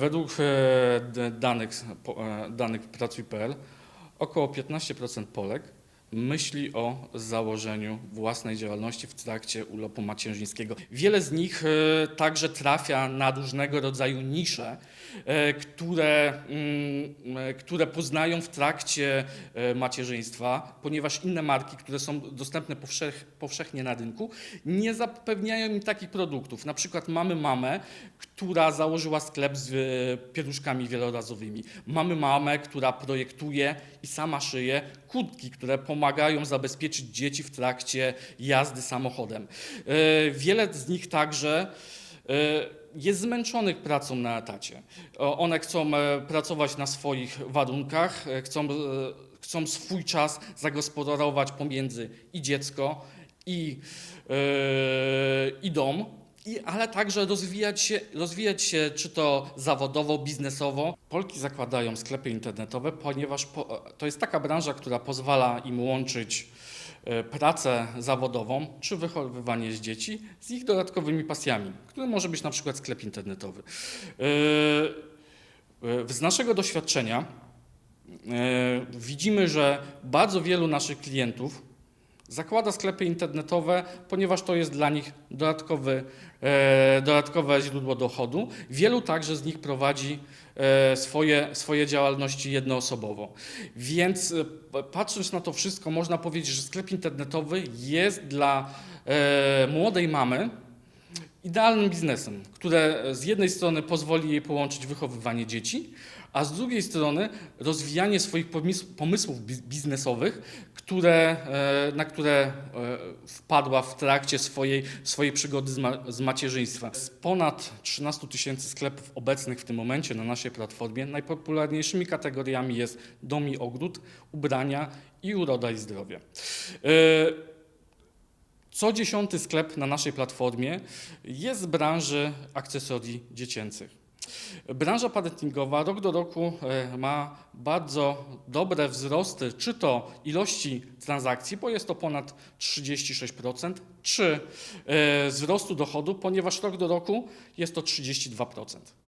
Według e, danych, e, danych Pracuj.pl około 15% Polek myśli o założeniu własnej działalności w trakcie urlopu macierzyńskiego. Wiele z nich e, także trafia na różnego rodzaju nisze, e, które, mm, e, które poznają w trakcie macierzyństwa, ponieważ inne marki, które są dostępne powszech, powszechnie na rynku, nie zapewniają im takich produktów. Na przykład mamy mamę, która założyła sklep z pieluszkami wielorazowymi. Mamy mamę, która projektuje i sama szyje kurtki, które pomagają zabezpieczyć dzieci w trakcie jazdy samochodem. E, Wiele z nich także e, jest zmęczonych pracą na etacie. One chcą e, pracować na swoich warunkach, chcą, chcą swój czas zagospodarować pomiędzy i dziecko, i, i dom, i, ale także rozwijać się, rozwijać się czy to zawodowo, biznesowo. Polki zakładają sklepy internetowe, ponieważ po, to jest taka branża, która pozwala im łączyć e, pracę zawodową czy wychowywanie z dzieci z ich dodatkowymi pasjami, które może być na przykład sklep internetowy. E, e, Z naszego doświadczenia widzimy, że bardzo wielu naszych klientów zakłada sklepy internetowe, ponieważ to jest dla nich dodatkowy, e, dodatkowe źródło dochodu. Wielu także z nich prowadzi e, swoje, swoje działalności jednoosobowo. Więc e, patrząc na to wszystko, można powiedzieć, że sklep internetowy jest dla e, młodej mamy idealnym biznesem, które z jednej strony pozwoli jej połączyć wychowywanie dzieci, a z drugiej strony rozwijanie swoich pomys- pomysłów bi- biznesowych, które, e, na które e, wpadła w trakcie swojej, swojej przygody z, ma- z macierzyństwem. Z ponad 13 tysięcy sklepów obecnych w tym momencie na naszej platformie najpopularniejszymi kategoriami jest dom i ogród, ubrania i uroda i zdrowie. Co dziesiąty sklep na naszej platformie jest z branży akcesorii dziecięcych. Branża parentingowa rok do roku e, ma bardzo dobre wzrosty, czy to ilości transakcji, bo jest to ponad 36%, czy e, wzrostu dochodu, ponieważ rok do roku jest to 32%.